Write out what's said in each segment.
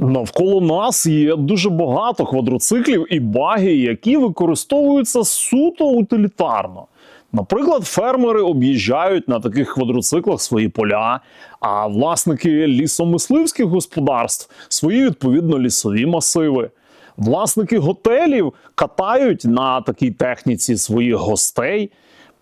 Навколо нас є дуже багато квадроциклів і баги, які використовуються суто утилітарно. Наприклад, фермери об'їжджають на таких квадроциклах свої поля, а власники лісомисливських господарств свої відповідно лісові масиви. Власники готелів катають на такій техніці своїх гостей.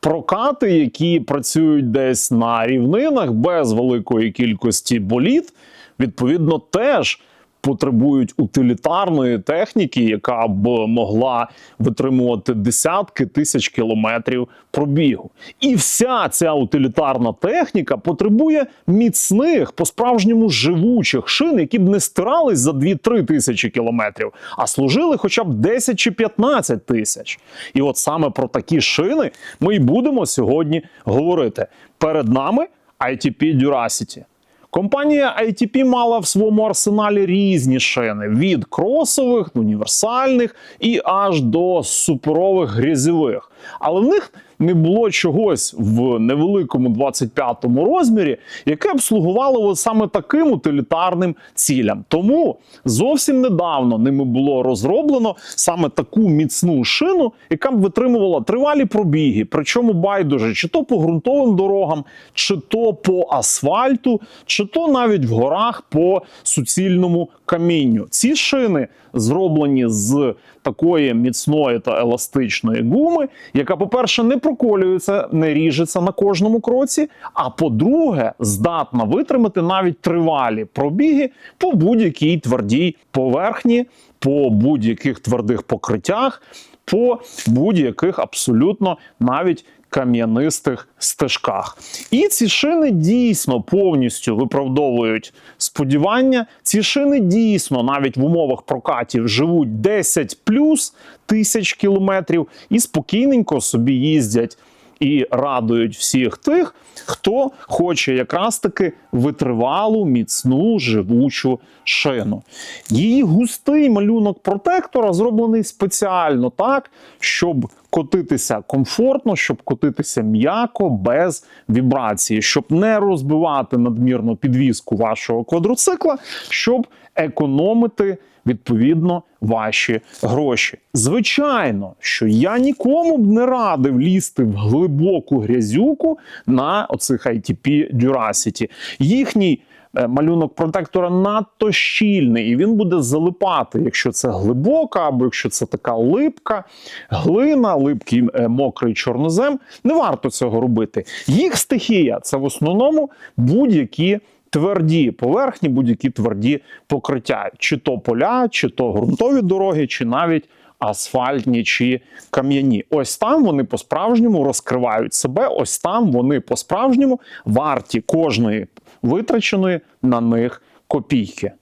Прокати, які працюють десь на рівнинах без великої кількості боліт, відповідно, теж потребують утилітарної техніки, яка б могла витримувати десятки тисяч кілометрів пробігу. І вся ця утилітарна техніка потребує міцних, по-справжньому живучих шин, які б не стирались за 2-3 тисячі кілометрів, а служили хоча б 10 чи 15 тисяч. І от саме про такі шини ми й будемо сьогодні говорити. Перед нами ITP Duracity. Компанія ITP мала в своєму арсеналі різні шини: від кросових, універсальних і аж до суперових грязьових. Але в них не було чогось в невеликому 25-му розмірі, яке б слугувало саме таким утилітарним цілям. Тому зовсім недавно ними було розроблено саме таку міцну шину, яка б витримувала тривалі пробіги, причому байдуже, чи то по ґрунтовим дорогам, чи то по асфальту, чи то навіть в горах по суцільному камінню. Ці шини зроблені з такої міцної та еластичної гуми, яка, по-перше, не проколюється, не ріжеться на кожному кроці. А по-друге, здатна витримати навіть тривалі пробіги по будь-якій твердій поверхні, по будь-яких твердих покриттях, по будь-яких абсолютно навіть кам'янистих стежках. І ці шини дійсно повністю виправдовують сподівання. Ці шини дійсно навіть в умовах прокатів живуть 10 плюс тисяч кілометрів і спокійненько собі їздять. І радують всіх тих, хто хоче якраз таки витривалу, міцну, живучу шину. Її густий малюнок протектора зроблений спеціально так, щоб котитися комфортно, щоб котитися м'яко, без вібрації, щоб не розбивати надмірно підвіску вашого квадроцикла, щоб економити відповідно ваші гроші. Звичайно, що я нікому б не радив лізти в глибоку грязюку на оцих ITP Duracity. Їхній малюнок протектора надто щільний, і він буде залипати, якщо це глибока, або якщо це така липка, глина, липкий е, мокрий чорнозем. Не варто цього робити. Їх стихія це в основному будь-які. Тверді поверхні, будь-які тверді покриття, чи то поля, чи то ґрунтові дороги, чи навіть асфальтні чи кам'яні. Ось там вони по-справжньому розкривають себе. Ось там вони по-справжньому варті кожної витраченої на них копійки.